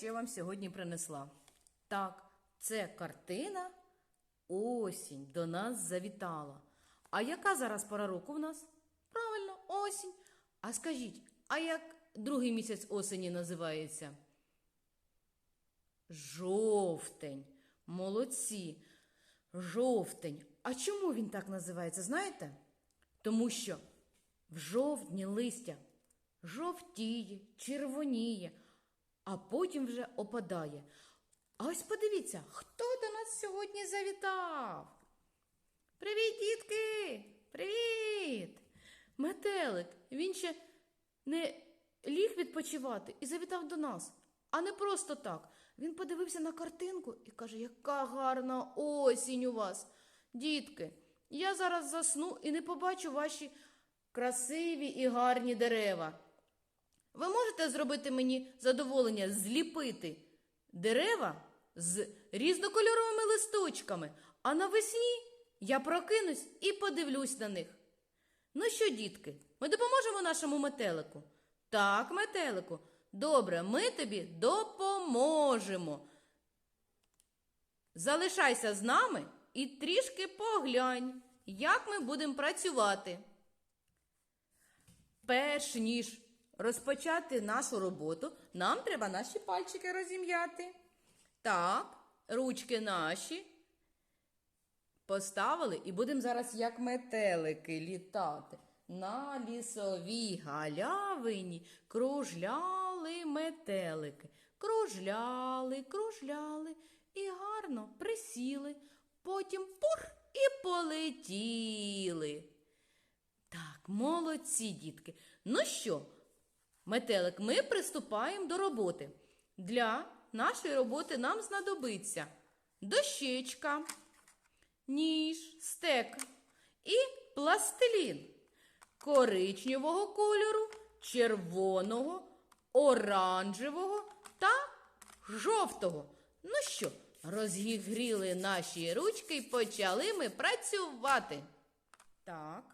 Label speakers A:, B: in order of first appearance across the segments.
A: що я вам сьогодні принесла. Так, це картина Осінь до нас завітала. А яка зараз пора року в нас? Правильно, осінь. А скажіть, а як другий місяць осені називається? Жовтень. Молодці. Жовтень. А чому він так називається, знаєте? Тому що в жовтні листя жовтіє, червоніє, а потім вже опадає. А ось подивіться, хто до нас сьогодні завітав. Привіт, дітки! Привіт! Метелик, він ще не ліг відпочивати і завітав до нас. А не просто так. Він подивився на картинку і каже, яка гарна осінь у вас. Дітки, я зараз засну і не побачу ваші красиві і гарні дерева. Ви можете зробити мені задоволення зліпити дерева з різнокольоровими листочками, а навесні я прокинусь і подивлюсь на них. Ну що, дітки, ми допоможемо нашому метелику? Так, метелику. Добре, ми тобі допоможемо. Залишайся з нами і трішки поглянь, як ми будемо працювати. Перш ніж розпочати нашу роботу, нам треба наші пальчики розім'яти. Так, ручки наші поставили і будемо зараз як метелики літати. На лісовій галявині кружляли метелики. Кружляли, кружляли і гарно присіли. Потім пух і полетіли. Так, молодці, дітки. Ну що, метелик, ми приступаємо до роботи. Для нашої роботи нам знадобиться дощечка, ніж, стек і пластилін коричневого кольору, червоного, оранжевого та жовтого. Ну що, розігріли наші ручки і почали ми працювати. Так,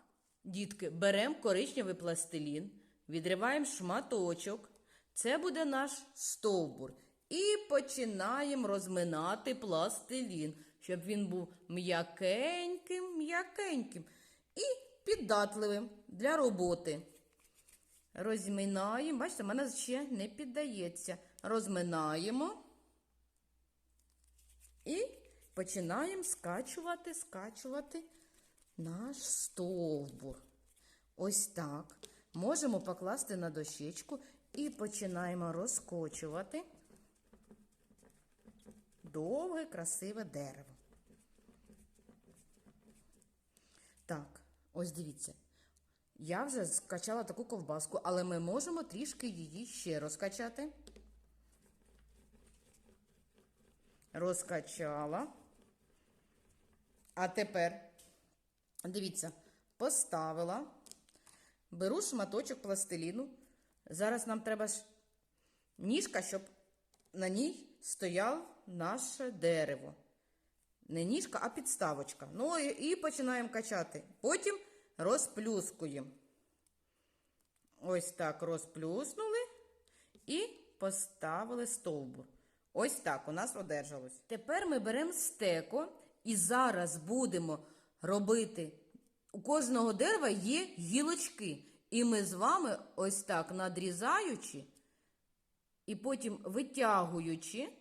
A: дітки, беремо коричневий пластилін, відриваємо шматочок. Це буде наш стовбур. І починаємо розминати пластилін, щоб він був м'якеньким, м'якеньким і піддатливим для роботи. Розминаємо, бачите, в мене ще не піддається. Розминаємо і починаємо скачувати, скачувати наш стовбур. Ось так. Можемо покласти на дощечку і починаємо розкочувати довге, красиве дерево. Так, ось дивіться. Я вже скачала таку ковбаску, але ми можемо трішки її ще розкачати. Розкачала. А тепер, дивіться, поставила. Беру шматочок пластиліну. Зараз нам треба ніжка, щоб на ній стояв наше дерево. Не ніжка, а підставочка. Ну і починаємо качати. Потім розплюскуємо. Ось так розплюснули і поставили стовбур. Ось так у нас одержалось. Тепер ми беремо стеко і зараз будемо робити. У кожного дерева є гілочки. І ми з вами ось так надрізаючи і потім витягуючи,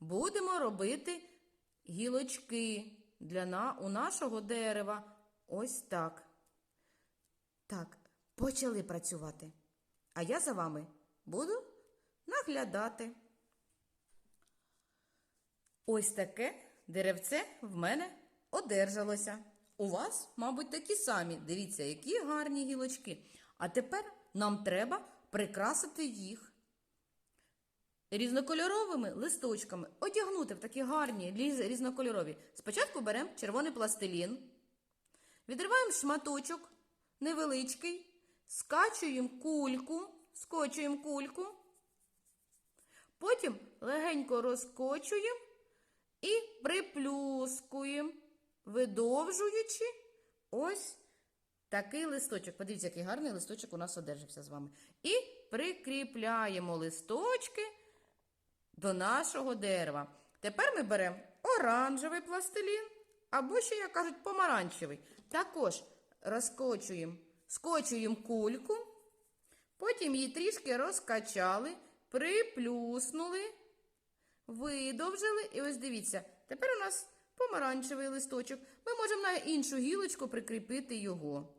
A: будемо робити гілочки для на, у нашого дерева. Ось так. Так, почали працювати. А я за вами буду наглядати. Ось таке деревце в мене одержалося. У вас, мабуть, такі самі. Дивіться, які гарні гілочки. А тепер нам треба прикрасити їх різнокольоровими листочками, одягнути в такі гарні різнокольорові. Спочатку беремо червоний пластилін, відриваємо шматочок невеличкий, скачуємо кульку, скочуємо кульку, потім легенько розкочуємо і приплюскуємо, видовжуючи ось такий листочок. Подивіться, який гарний листочок у нас одержався з вами. І прикріпляємо листочки до нашого дерева. Тепер ми беремо оранжевий пластилін, або ще, як кажуть, помаранчевий. Також розкочуємо, скочуємо кульку, потім її трішки розкачали, приплюснули, видовжили. І ось дивіться, тепер у нас помаранчевий листочок. Ми можемо на іншу гілочку прикріпити його.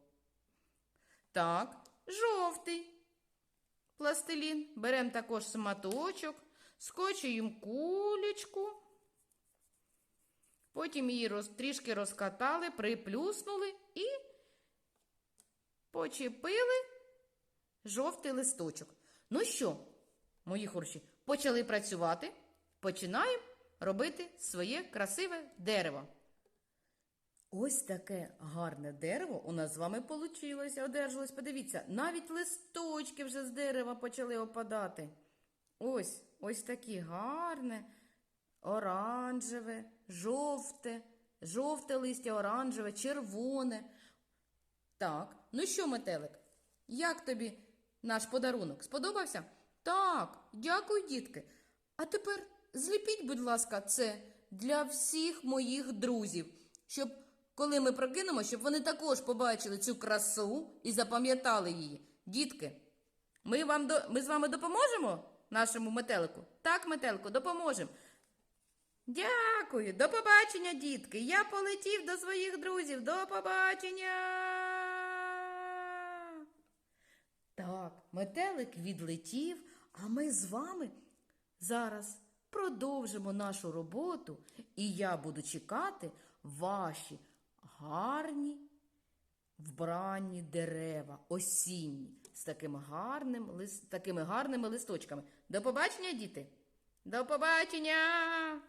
A: Так, жовтий пластилін. Беремо також сматочок, скочуємо кулечку. Потім її роз, трішки розкатали, приплюснули і почепили жовтий листочок. Ну що, мої хороші, почали працювати. Починаємо робити своє красиве дерево. Ось таке гарне дерево у нас з вами получилося, одержалось. Подивіться, навіть листочки вже з дерева почали опадати. Ось, ось такі гарне, оранжеве, жовте, жовте листя, оранжеве, червоне. Так, ну що, метелик, як тобі наш подарунок? Сподобався? Так, дякую, дітки. А тепер зліпіть, будь ласка, це для всіх моїх друзів, щоб коли ми прокинемо, щоб вони також побачили цю красу і запам'ятали її. Дітки, ми, вам до... ми з вами допоможемо нашому метелику? Так, метелику, допоможемо. Дякую, до побачення, дітки. Я полетів до своїх друзів. До побачення. Так, метелик відлетів, а ми з вами зараз продовжимо нашу роботу, і я буду чекати ваші гарні вбранні дерева, осінні, з таким гарним, такими гарними листочками. До побачення, діти! До побачення!